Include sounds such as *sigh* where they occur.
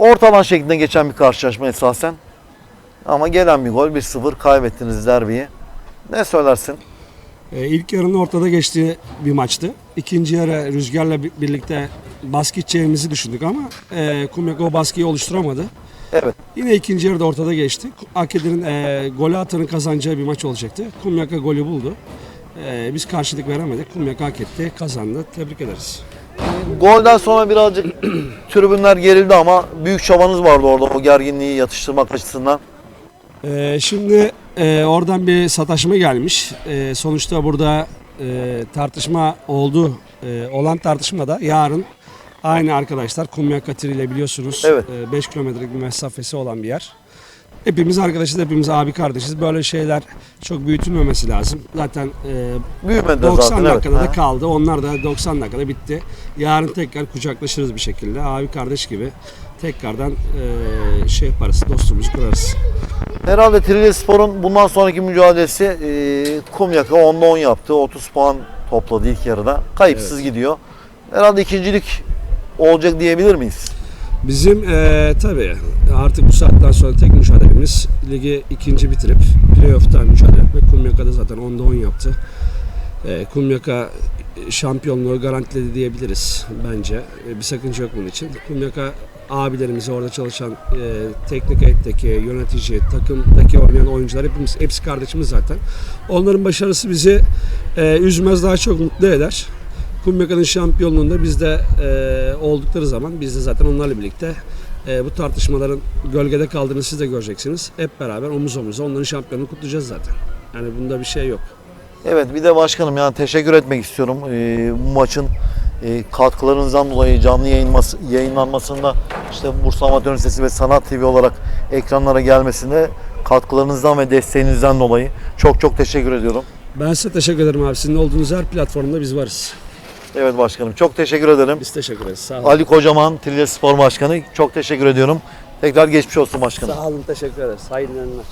Ortalan şeklinde geçen bir karşılaşma esasen. Ama gelen bir gol 1-0 kaybettiniz derbiyi. Ne söylersin? Ee, ilk yarının ortada geçtiği bir maçtı. İkinci yarı rüzgarla bi- birlikte baskı içeceğimizi düşündük ama e, Kumyaka o baskıyı oluşturamadı. Evet. Yine ikinci yarıda ortada geçti. Akedir'in e, golü atanın kazanacağı bir maç olacaktı. Kumyaka golü buldu. E, biz karşılık veremedik. Kumyaka hak etti, kazandı. Tebrik ederiz. Golden sonra birazcık *clears throat* tribünler gerildi ama büyük çabanız vardı orada o gerginliği yatıştırmak açısından. Ee, şimdi e, oradan bir sataşma gelmiş. E, sonuçta burada e, tartışma oldu. E, olan tartışmada yarın aynı arkadaşlar Kumyaka Tiri ile biliyorsunuz Evet. 5 kilometrelik bir mesafesi olan bir yer. Hepimiz arkadaşız, hepimiz abi kardeşiz. Böyle şeyler çok büyütülmemesi lazım. Zaten e, Büyümedi 90 zaten evet. dakikada da Ha. kaldı. Onlar da 90 dakikada bitti. Yarın tekrar kucaklaşırız bir şekilde. Abi kardeş gibi tekrardan e, şey yaparız, dostluğumuzu kurarız. Herhalde Trilye Spor'un bundan sonraki mücadelesi e, Kumyaka 10'da 10 yaptı. 30 puan topladı ilk yarıda. Kayıpsız gidiyor. Herhalde ikincilik olacak diyebilir miyiz? Bizim eee tabii artık bu saatten sonra tek mücadelemiz ligi ikinci bitirip playoff'tan mücadele etmek. Kumyaka'da zaten 10'da 10 yaptı. Eee Kumyaka şampiyonluğu garantiledi diyebiliriz bence. E, bir sakınca yok bunun için. Kumyaka abilerimiz orada çalışan e, teknik heyetteki yönetici, takımdaki oynayan oyuncular hepimiz hepsi kardeşimiz zaten. Onların başarısı bizi e, üzmez daha çok mutlu eder. Kumyaka'nın şampiyonluğunda biz de e, oldukları zaman biz de zaten onlarla birlikte e, bu tartışmaların gölgede kaldığını siz de göreceksiniz. Hep beraber omuz omuza onların şampiyonluğunu kutlayacağız zaten. Yani bunda bir şey yok. Evet bir de başkanım yani teşekkür etmek istiyorum. E, bu maçın e, katkılarınızdan dolayı canlı yayınması, yayınlanmasında işte Bursa Amatör Lisesi ve Sanat TV olarak ekranlara gelmesinde katkılarınızdan ve desteğinizden dolayı çok çok teşekkür ediyorum. Ben size teşekkür ederim abi. Sizin olduğunuz her platformda biz varız. Evet başkanım çok teşekkür ederim. Biz teşekkür ederiz. Sağ olun. Ali Kocaman, Trilye Spor Başkanı çok teşekkür ediyorum. Tekrar geçmiş olsun başkanım. Sağ olun. Teşekkür ederiz. Hayırlı günler.